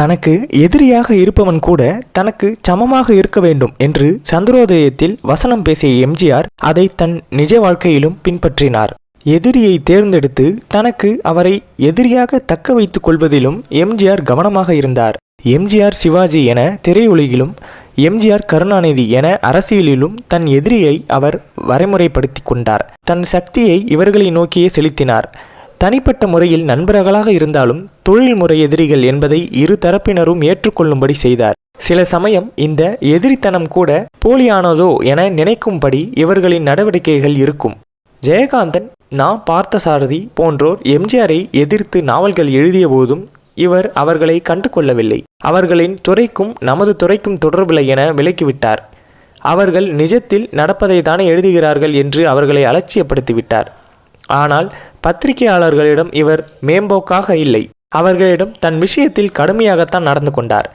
தனக்கு எதிரியாக இருப்பவன் கூட தனக்கு சமமாக இருக்க வேண்டும் என்று சந்திரோதயத்தில் வசனம் பேசிய எம்ஜிஆர் அதை தன் நிஜ வாழ்க்கையிலும் பின்பற்றினார். எதிரியை தேர்ந்தெடுத்து தனக்கு அவரை எதிரியாக தக்க வைத்துக் கொள்வதிலும் எம்ஜிஆர் கவனமாக இருந்தார். எம்ஜிஆர் சிவாஜி என திரையுலகிலும் எம்ஜிஆர் கருணாநிதி என அரசியலிலும் தன் எதிரியை அவர் வரைமுறைப்படுத்தி கொண்டார். தன் சக்தியை இவர்களை நோக்கியே செலுத்தினார். தனிப்பட்ட முறையில் நண்பர்களாக இருந்தாலும் தொழில்முறை எதிரிகள் என்பதை இரு தரப்பினரும் ஏற்றுக்கொள்ளும்படி செய்தார். சில சமயம் இந்த எதிரித்தனம் கூட போலியானதோ என நினைக்கும்படி இவர்களின் நடவடிக்கைகள் இருக்கும். ஜெயகாந்தன் நா. பார்த்தசாரதி போன்றோர் எம்ஜிஆரை எதிர்த்து நாவல்கள் எழுதிய போதும் இவர் அவர்களை கண்டு கொள்ளவில்லை அவர்களின் துறைக்கும் நமது துறைக்கும் தொடர்பில்லை என விலக்கிவிட்டார். அவர்கள் நிஜத்தில் நடப்பதை தானே எழுதுகிறார்கள் என்று அவர்களை அலட்சியப்படுத்திவிட்டார். ஆனால் பத்திரிகையாளர்களிடம் இவர் மேம்போக்காக இல்லை. அவர்களிடம் தன் விஷயத்தில் கடுமையாகத்தான் நடந்து கொண்டார்.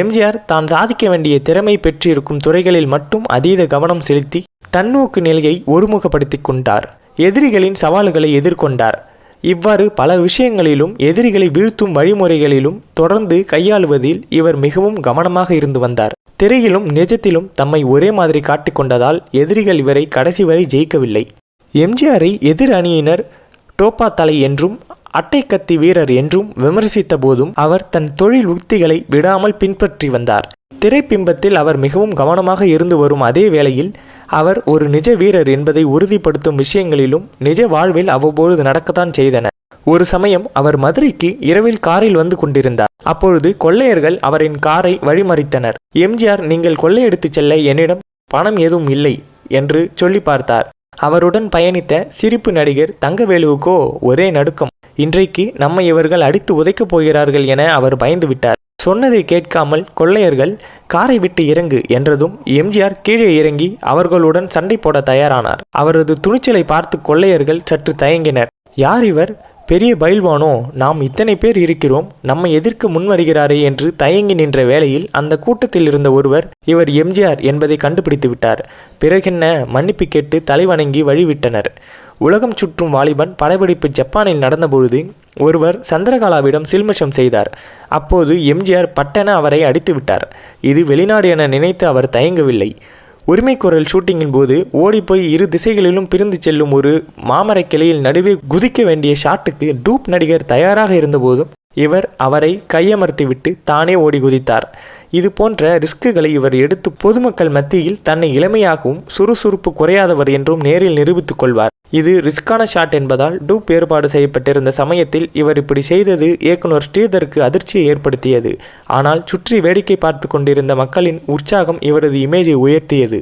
எம்ஜிஆர் தான் சாதிக்க வேண்டிய திறமை பெற்றிருக்கும் துறைகளில் மட்டும் அதீத கவனம் செலுத்தி தன்னோக்கு நிலையை ஒருமுகப்படுத்தி கொண்டார். எதிரிகளின் சவால்களை எதிர்கொண்டார். இவ்வாறு பல விஷயங்களிலும் எதிரிகளை வீழ்த்தும் வழிமுறைகளிலும் தொடர்ந்து கையாளுவதில் இவர் மிகவும் கவனமாக இருந்து வந்தார். திரையிலும் நிஜத்திலும் தம்மை ஒரே மாதிரி காட்டிக்கொண்டதால் எதிரிகள் இவரை கடைசி வரை ஜெயிக்கவில்லை. எம்ஜிஆரை எதிர் அணியினர் டோப்பா தலை என்றும் அட்டை கத்தி வீரர் என்றும் விமர்சித்த போதும் அவர் தன் தொழில் உக்திகளை விடாமல் பின்பற்றி வந்தார். திரைப்பிம்பத்தில் அவர் மிகவும் கவனமாக இருந்து வரும் அதே வேளையில் அவர் ஒரு நிஜ வீரர் என்பதை உறுதிப்படுத்தும் விஷயங்களிலும் நிஜ வாழ்வில் அவ்வப்பொழுது நடக்கத்தான் செய்தன ஒரு சமயம் அவர் மதுரைக்கு இரவில் காரில் வந்து கொண்டிருந்தார். அப்பொழுது கொள்ளையர்கள் அவரின் காரை வழிமறித்தனர். எம்ஜிஆர் நீங்கள் கொள்ளையடித்துச் செல்ல என்னிடம் பணம் எதுவும் இல்லை என்று சொல்லி பார்த்தார். அவருடன் பயணித்த சிரிப்பு நடிகர் தங்கவேலுவுக்கோ ஒரே நடுக்கம். இன்றைக்கு நம்மை இவர்கள் அடித்து உதைக்கப் போகிறார்கள் என அவர் பயந்து விட்டார். சொன்னதை கேட்காமல் கொள்ளையர்கள் காரை விட்டு இறங்கு என்றதும் எம்ஜிஆர் கீழே இறங்கி அவர்களுடன் சண்டை போட தயாரானார். அவரது துணிச்சலை பார்த்து கொள்ளையர்கள் சற்று தயங்கினர். யார் இவர்? பெரிய பயில்வானோ? நாம் இத்தனை பேர் இருக்கிறோம் நம்மை எதிர்க்க முன்வருகிறாரே என்று தயங்கி நின்ற வேளையில் அந்த கூட்டத்தில் இருந்த ஒருவர் இவர் எம்ஜிஆர் என்பதை கண்டுபிடித்து விட்டார். பிறகென்ன மன்னிப்பு கேட்டு தலைவணங்கி வழிவிட்டனர். உலகம் சுற்றும் வாலிபன் படப்பிடிப்பு ஜப்பானில் நடந்தபொழுது ஒருவர் சந்திரகலாவிடம் சில்மிஷம் செய்தார். அப்போது எம்ஜிஆர் பட்டென அவரை அடித்து விட்டார் இது வெளிநாடு என நினைத்து அவர் தயங்கவில்லை. உரிமைக்குரல் ஷூட்டிங்கின் போது ஓடிப்போய் இரு திசைகளிலும் பிரிந்து செல்லும் ஒரு மாமரை கிளையில் நடுவே குதிக்க வேண்டிய ஷாட்டுக்கு டூப் நடிகர் தயாராக இருந்தபோதும் இவர் அவரை கையமர்த்திவிட்டு தானே ஓடி குதித்தார். இது போன்ற ரிஸ்க்குகளை இவர் எடுத்து பொதுமக்கள் மத்தியில் தன்னை இளமையாகவும் சுறுசுறுப்பு குறையாதவர் என்றும் நேரில் நிரூபித்துக் கொள்வார். இது ரிஸ்கான ஷாட் என்பதால் டூப் ஏற்பாடு செய்யப்பட்டிருந்த சமயத்தில் இவர் இப்படி செய்தது இயக்குனர் ஸ்ரீதருக்கு அதிர்ச்சியை ஏற்படுத்தியது. ஆனால் சுற்றி வேடிக்கை பார்த்து கொண்டிருந்த மக்களின் உற்சாகம் இவரது இமேஜை உயர்த்தியது.